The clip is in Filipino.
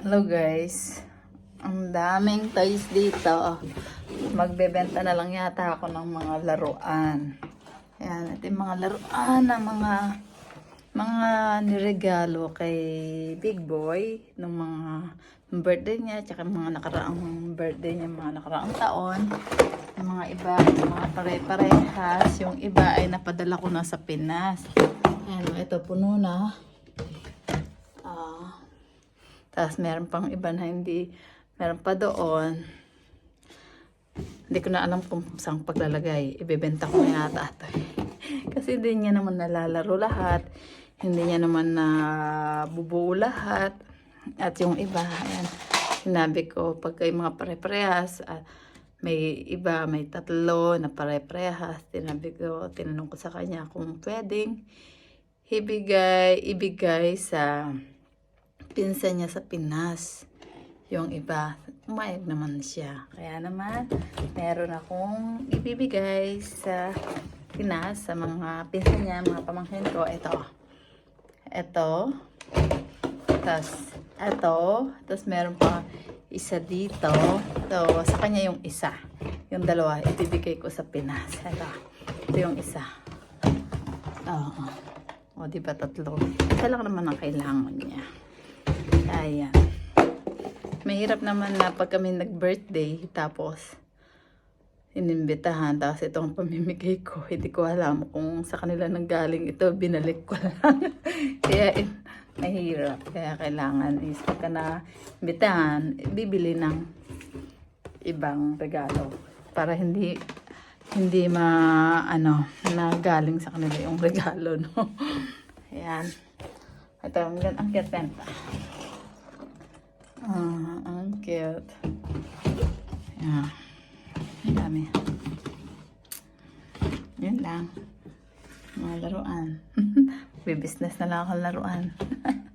Hello guys. Ang daming toys dito. Magbebenta na lang yata ako ng mga laruan. Ayan, ito yung mga laruan ng mga mga niregalo kay Big Boy nung mga birthday niya, tsaka mga nakaraang birthday niya, mga nakaraang taon. Yung mga iba, mga pare-parehas. Yung iba ay napadala ko na sa Pinas. Ayan, ito puno na. Tapos meron pang iba na hindi, meron pa doon. Hindi ko na alam kung saan paglalagay. Ibebenta ko na yata ito. eh. Kasi hindi niya naman nalalaro lahat. Hindi niya naman na bubuo lahat. At yung iba, ayan, sinabi ko, pag yung mga pare-parehas, ah, may iba, may tatlo na pare-parehas. Tinabi ko, tinanong ko sa kanya kung pwedeng ibigay, ibigay sa pinsan niya sa Pinas. Yung iba, umayag naman siya. Kaya naman, meron akong ibibigay sa Pinas, sa mga pinsan niya, mga pamangkin ko. Ito. Ito. Tapos, ito. Tapos meron pa isa dito. So, sa kanya yung isa. Yung dalawa, ibibigay ko sa Pinas. Ito. Ito yung isa. Oo. O, di ba tatlo? Isa lang naman ang kailangan niya. Ayan. Mahirap naman na pag kami nag-birthday, tapos inimbitahan, tapos ito ang pamimigay ko. Hindi ko alam kung sa kanila nanggaling ito, binalik ko lang. Kaya eh, mahirap. Kaya kailangan is pagka na imbitahan, bibili ng ibang regalo. Para hindi hindi ma ano na galing sa kanila yung regalo no. Ayan. Ito, ang, ang benta. Ah, ang cute. Ayan. Ang dami. Yun lang. Mga laruan. May business na lang ako laruan.